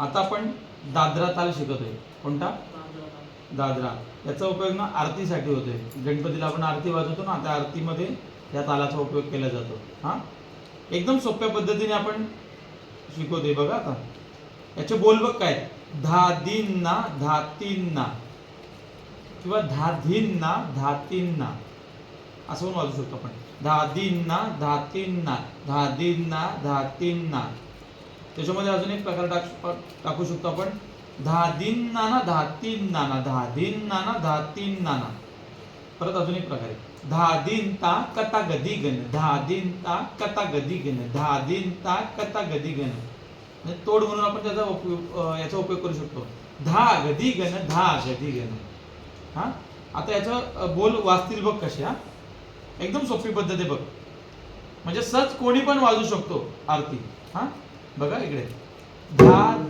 आता आपण दादरा ताल शिकतोय. कोणता? दादरा. याचा उपयोग ना आरतीसाठी होतोय. गणपतीला आपण आरती वाजवतो ना त्या आरतीमध्ये या तालाचा उपयोग केला जातो. हा? एकदम सोप्या पद्धतीने आपण शिकवतोय बघा आता. याचे बोल बघ काय? धा दिन ना धा तीन ना. किंवा धा धीन ना धा तीन ना. असं पण वाजू शकतो आपण. धा दिन ना धा त्याच्यामध्ये अजून एक प्रकार टाक टाकू शकतो आपण. दहा दिन नाना दहा तीन नाना दहा दिन नाना दहा तीन नाना. परत अजून एक प्रकार आहे. दहा दिन ता कथा गदी गण दहा दिन ता कथा गदी गण दहा दिन ता कथा गदी गण म्हणजे तोड म्हणून आपण त्याचा उपयोग याचा उपयोग करू शकतो. दहा गदी गण दहा गदी गण हा? आता याचं बोल वाचतील बघ कसे हा? एकदम सोपी पद्धत आहे बघ. म्हणजे सहज कोणी पण वाजू शकतो आरती. हा? बघा इकडे. धा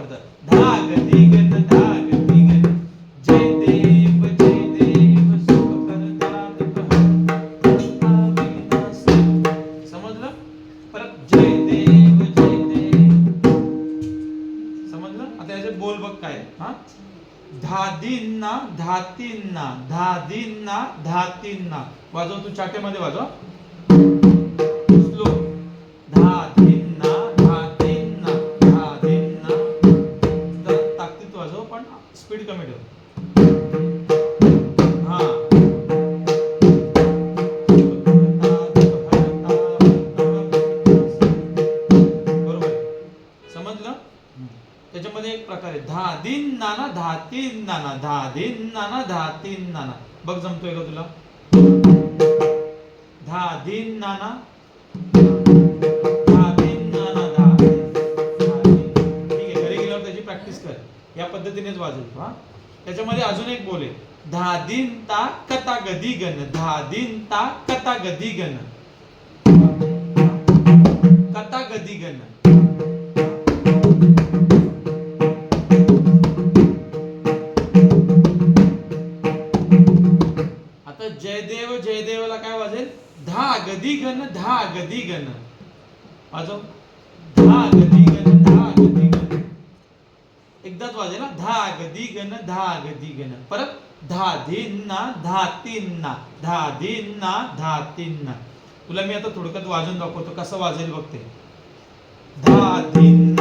वापरतात जय देव समजलं? आता याचे बोल बघ काय हा? धादींना धातींना धादींना धातींना. वाजव तू चाट्यामध्ये वाजव. स्पीड कमी ठेव. हा. बरोबर. समजलं? त्याच्यामध्ये एक प्रकार आहे. धा दिन नाना धा तीन नाना धा दिन नाना धा तीन नाना. बघ जमतोय का तुला? धा दिन नाना दहा दिन नाना दहा ठीक आहे घरी गेल्यावर त्याची प्रॅक्टिस कर. या पद्धतीनेच वाजव. हा? त्याच्यामध्ये अजून एक बोल आहे. दिन ता कथा गदी गण धा दिन ता कथा गदी गण कथा गदी गण आता जयदेव जयदेवला काय वाजेल? धा गदी गण धा गदी गण वाजव. धा धा गदी गण एकदाच वाजेल ना धा गदी गण धा गदी गण परत धा धीन धा तीन ना. धा धीन धा तीन तुला मी आता थोडक्यात वाजून दाखवतो कसं वाजेल बघते धा धीन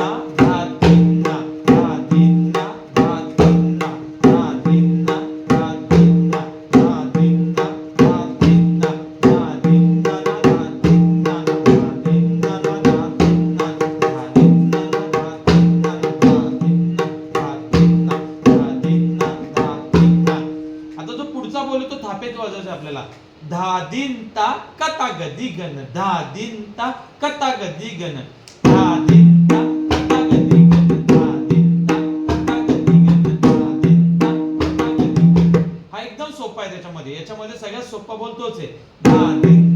थापेच आपल्याला? धा दिन ता कथा गदी गण धा दिन ता कथा गदी गण धा दिन ता कथा गदी गण दहा दिन ता कथा गदी गण दहा दिन ता कथा गदी गण. हा एकदम सोपा आहे त्याच्यामध्ये. याच्यामध्ये सगळ्यात सोपा बोलतोच आहे. धा दिन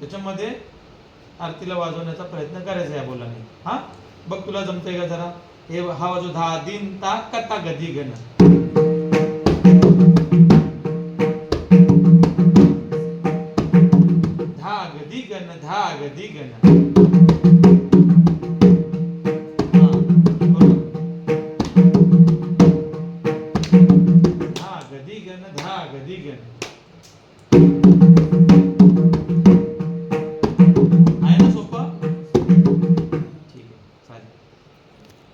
त्याच्यामध्ये आरतीला वाजवण्याचा प्रयत्न करायचा या बोलाने. हा? बघ तुला जमतंय का जरा? हे हा वाजव. दहा दिन ता कथा गदी गण. धा गदी गण धा दिगन गण. बरोबर. धाग दिगन